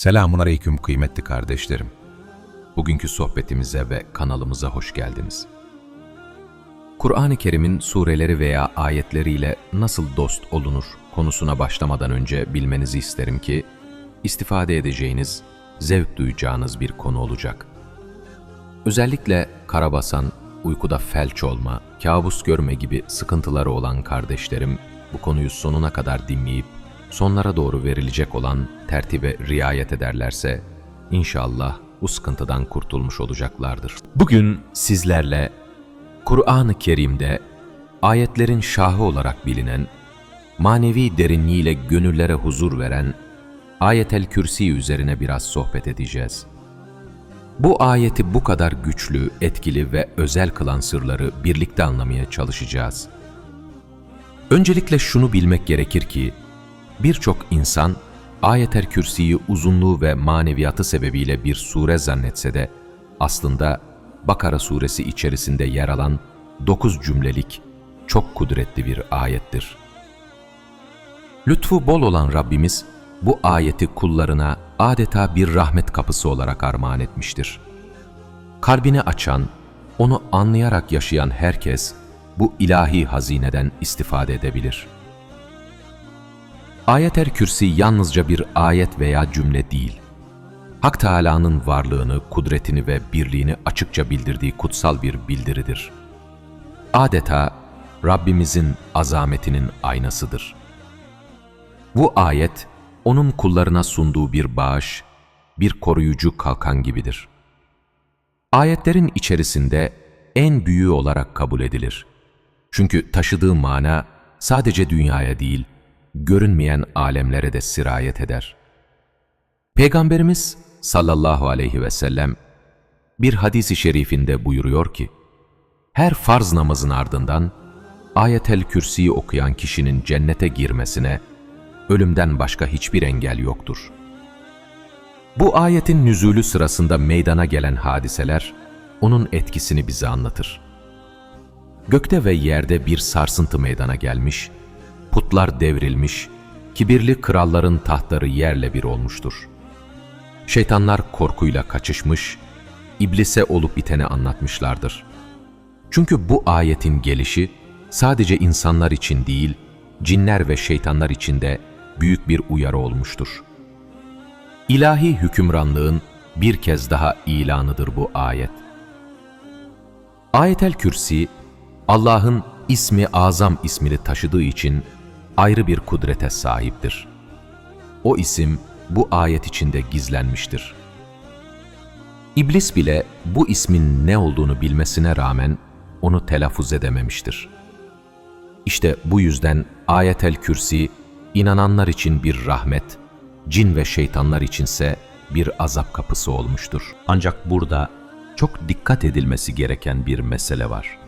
Selamun Aleyküm kıymetli kardeşlerim. Bugünkü sohbetimize ve kanalımıza hoş geldiniz. Kur'an-ı Kerim'in sureleri veya ayetleriyle nasıl dost olunur konusuna başlamadan önce bilmenizi isterim ki, istifade edeceğiniz, zevk duyacağınız bir konu olacak. Özellikle karabasan, uykuda felç olma, kabus görme gibi sıkıntıları olan kardeşlerim bu konuyu sonuna kadar dinleyip sonlara doğru verilecek olan tertibe riayet ederlerse inşallah bu sıkıntıdan kurtulmuş olacaklardır. Bugün sizlerle Kur'an-ı Kerim'de ayetlerin şahı olarak bilinen, manevi derinliğiyle gönüllere huzur veren Ayetel Kürsi üzerine biraz sohbet edeceğiz. Bu ayeti bu kadar güçlü, etkili ve özel kılan sırları birlikte anlamaya çalışacağız. Öncelikle şunu bilmek gerekir ki, birçok insan Ayetel Kürsi'yi uzunluğu ve maneviyatı sebebiyle bir sure zannetse de, aslında Bakara suresi içerisinde yer alan 9 cümlelik, çok kudretli bir ayettir. Lütfu bol olan Rabbimiz, bu ayeti kullarına adeta bir rahmet kapısı olarak armağan etmiştir. Kalbini açan, onu anlayarak yaşayan herkes bu ilahi hazineden istifade edebilir. Ayet-el Kürsi yalnızca bir ayet veya cümle değil. Hak Teâlâ'nın varlığını, kudretini ve birliğini açıkça bildirdiği kutsal bir bildiridir. Adeta Rabbimizin azametinin aynasıdır. Bu ayet, onun kullarına sunduğu bir bağış, bir koruyucu kalkan gibidir. Ayetlerin içerisinde en büyüğü olarak kabul edilir. Çünkü taşıdığı mana sadece dünyaya değil, görünmeyen alemlere de sirayet eder. Peygamberimiz sallallahu aleyhi ve sellem bir hadisi şerifinde buyuruyor ki, her farz namazın ardından Ayetel Kürsi'yi okuyan kişinin cennete girmesine ölümden başka hiçbir engel yoktur. Bu ayetin nüzulü sırasında meydana gelen hadiseler onun etkisini bize anlatır. Gökte ve yerde bir sarsıntı meydana gelmiş, putlar devrilmiş, kibirli kralların tahtları yerle bir olmuştur. Şeytanlar korkuyla kaçışmış, iblise olup biteni anlatmışlardır. Çünkü bu ayetin gelişi sadece insanlar için değil, cinler ve şeytanlar için de büyük bir uyarı olmuştur. İlahi hükümranlığın bir kez daha ilanıdır bu ayet. Ayetel Kürsi, Allah'ın ismi azam ismini taşıdığı için ayrı bir kudrete sahiptir. O isim bu ayet içinde gizlenmiştir. İblis bile bu ismin ne olduğunu bilmesine rağmen onu telaffuz edememiştir. İşte bu yüzden Ayetel Kürsi, inananlar için bir rahmet, cin ve şeytanlar içinse bir azap kapısı olmuştur. Ancak burada çok dikkat edilmesi gereken bir mesele var.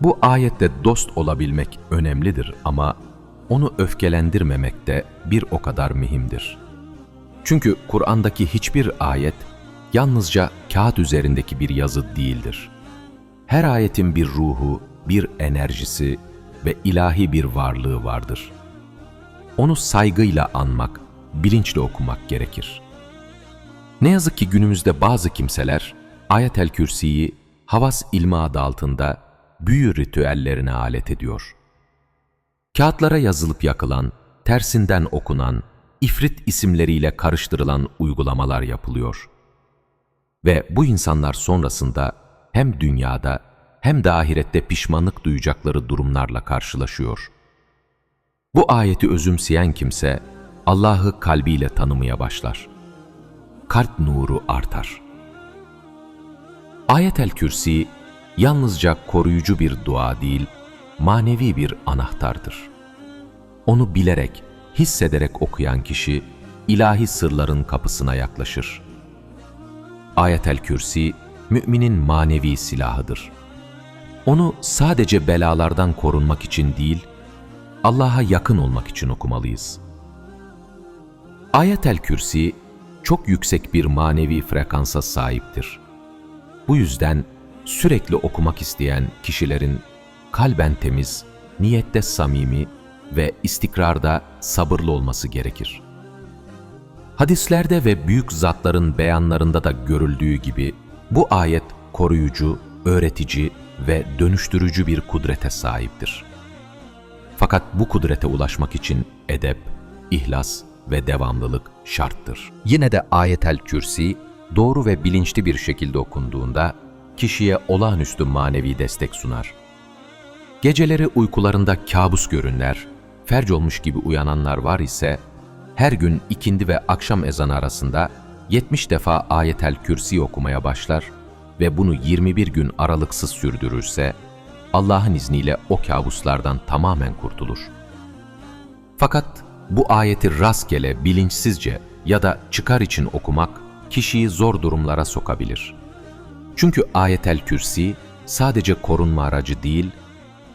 Bu ayette dost olabilmek önemlidir ama onu öfkelendirmemek de bir o kadar mühimdir. Çünkü Kur'an'daki hiçbir ayet yalnızca kağıt üzerindeki bir yazı değildir. Her ayetin bir ruhu, bir enerjisi ve ilahi bir varlığı vardır. Onu saygıyla anmak, bilinçle okumak gerekir. Ne yazık ki günümüzde bazı kimseler Ayetel Kürsi'yi havas ilmi adı altında büyü ritüellerine alet ediyor. Kağıtlara yazılıp yakılan, tersinden okunan, ifrit isimleriyle karıştırılan uygulamalar yapılıyor. Ve bu insanlar sonrasında hem dünyada hem de ahirette pişmanlık duyacakları durumlarla karşılaşıyor. Bu ayeti özümseyen kimse Allah'ı kalbiyle tanımaya başlar. Kalp nuru artar. Ayetel Kürsi yalnızca koruyucu bir dua değil, manevi bir anahtardır. Onu bilerek, hissederek okuyan kişi ilahi sırların kapısına yaklaşır. Ayetel Kürsi müminin manevi silahıdır. Onu sadece belalardan korunmak için değil, Allah'a yakın olmak için okumalıyız. Ayetel Kürsi çok yüksek bir manevi frekansa sahiptir. Bu yüzden sürekli okumak isteyen kişilerin kalben temiz, niyette samimi ve istikrarda sabırlı olması gerekir. Hadislerde ve büyük zatların beyanlarında da görüldüğü gibi bu ayet koruyucu, öğretici ve dönüştürücü bir kudrete sahiptir. Fakat bu kudrete ulaşmak için edep, ihlas ve devamlılık şarttır. Yine de ayetel kürsi doğru ve bilinçli bir şekilde okunduğunda kişiye olağanüstü manevi destek sunar. Geceleri uykularında kabus görünler, ferc olmuş gibi uyananlar var ise, her gün ikindi ve akşam ezanı arasında 70 defa ayetel kürsi okumaya başlar ve bunu 21 gün aralıksız sürdürürse, Allah'ın izniyle o kabuslardan tamamen kurtulur. Fakat bu ayeti rastgele, bilinçsizce ya da çıkar için okumak kişiyi zor durumlara sokabilir. Çünkü ayetel kürsi sadece korunma aracı değil,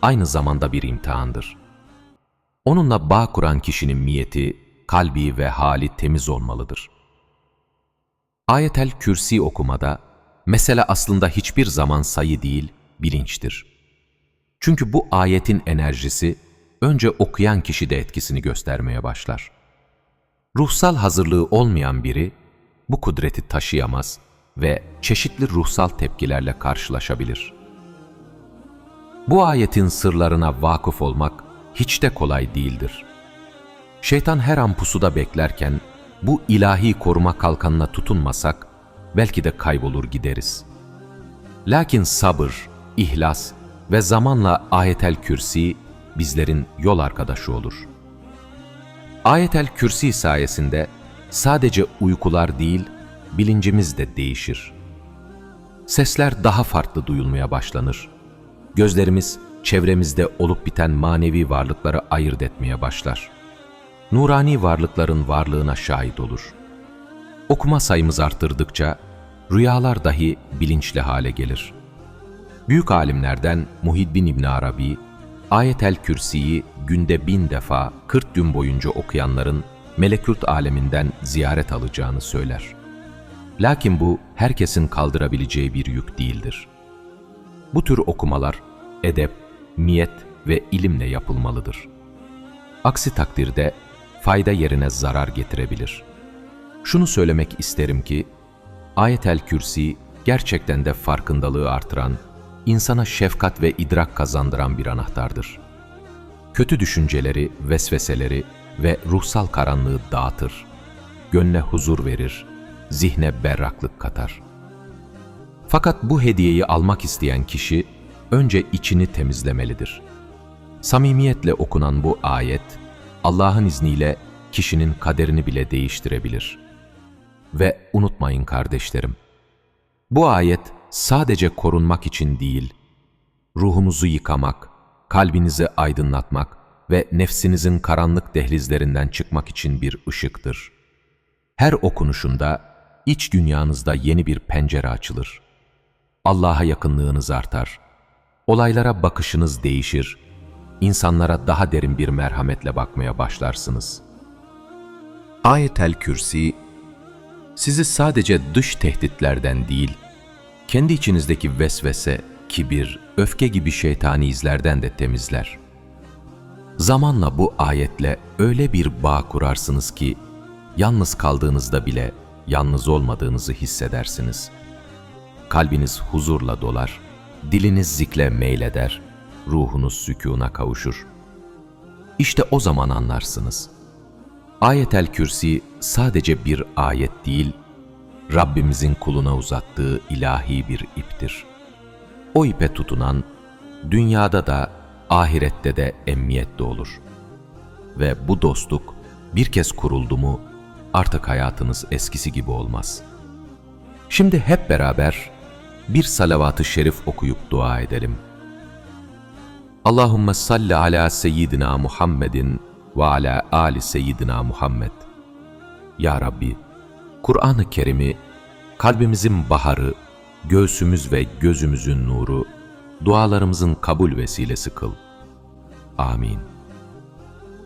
aynı zamanda bir imtihandır. Onunla bağ kuran kişinin niyeti, kalbi ve hali temiz olmalıdır. Ayetel kürsi okumada, mesele aslında hiçbir zaman sayı değil, bilinçtir. Çünkü bu ayetin enerjisi, önce okuyan kişide etkisini göstermeye başlar. Ruhsal hazırlığı olmayan biri, bu kudreti taşıyamaz ve çeşitli ruhsal tepkilerle karşılaşabilir. Bu ayetin sırlarına vakıf olmak hiç de kolay değildir. Şeytan her an pusuda beklerken bu ilahi koruma kalkanına tutunmasak belki de kaybolur gideriz. Lakin sabır, ihlas ve zamanla ayetel kürsi bizlerin yol arkadaşı olur. Ayetel kürsi sayesinde sadece uykular değil, bilincimiz de değişir. Sesler daha farklı duyulmaya başlanır. Gözlerimiz çevremizde olup biten manevi varlıkları ayırt etmeye başlar. Nurani varlıkların varlığına şahit olur. Okuma sayımız arttırdıkça rüyalar dahi bilinçli hale gelir. Büyük alimlerden Muhiddin İbn Arabi, Ayetel Kürsi'yi günde bin defa 40 gün boyunca okuyanların melekut aleminden ziyaret alacağını söyler. Lakin bu herkesin kaldırabileceği bir yük değildir. Bu tür okumalar edep, niyet ve ilimle yapılmalıdır. Aksi takdirde fayda yerine zarar getirebilir. Şunu söylemek isterim ki, Ayetel Kürsi gerçekten de farkındalığı artıran, insana şefkat ve idrak kazandıran bir anahtardır. Kötü düşünceleri, vesveseleri ve ruhsal karanlığı dağıtır. Gönle huzur verir, zihne berraklık katar. Fakat bu hediyeyi almak isteyen kişi önce içini temizlemelidir. Samimiyetle okunan bu ayet, Allah'ın izniyle kişinin kaderini bile değiştirebilir. Ve unutmayın kardeşlerim, bu ayet sadece korunmak için değil, ruhunuzu yıkamak, kalbinizi aydınlatmak ve nefsinizin karanlık dehlizlerinden çıkmak için bir ışıktır. Her okunuşunda iç dünyanızda yeni bir pencere açılır. Allah'a yakınlığınız artar. Olaylara bakışınız değişir. İnsanlara daha derin bir merhametle bakmaya başlarsınız. Ayetel Kürsi sizi sadece dış tehditlerden değil, kendi içinizdeki vesvese, kibir, öfke gibi şeytani izlerden de temizler. Zamanla bu ayetle öyle bir bağ kurarsınız ki, yalnız kaldığınızda bile yalnız olmadığınızı hissedersiniz. Kalbiniz huzurla dolar, diliniz zikle meyleder, ruhunuz sükûna kavuşur. İşte o zaman anlarsınız. Ayetel Kürsi sadece bir ayet değil, Rabbimizin kuluna uzattığı ilahi bir iptir. O ipe tutunan, dünyada da ahirette de emniyette olur. Ve bu dostluk bir kez kuruldu mu artık hayatınız eskisi gibi olmaz. Şimdi hep beraber bir salavat-ı şerif okuyup dua edelim. Allahümme salli ala seyyidina Muhammedin ve ala ali seyyidina Muhammed. Ya Rabbi, Kur'an-ı Kerim'i kalbimizin baharı, göğsümüz ve gözümüzün nuru, dualarımızın kabul vesilesi kıl. Amin.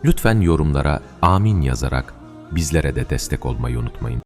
Lütfen yorumlara amin yazarak bizlere de destek olmayı unutmayın.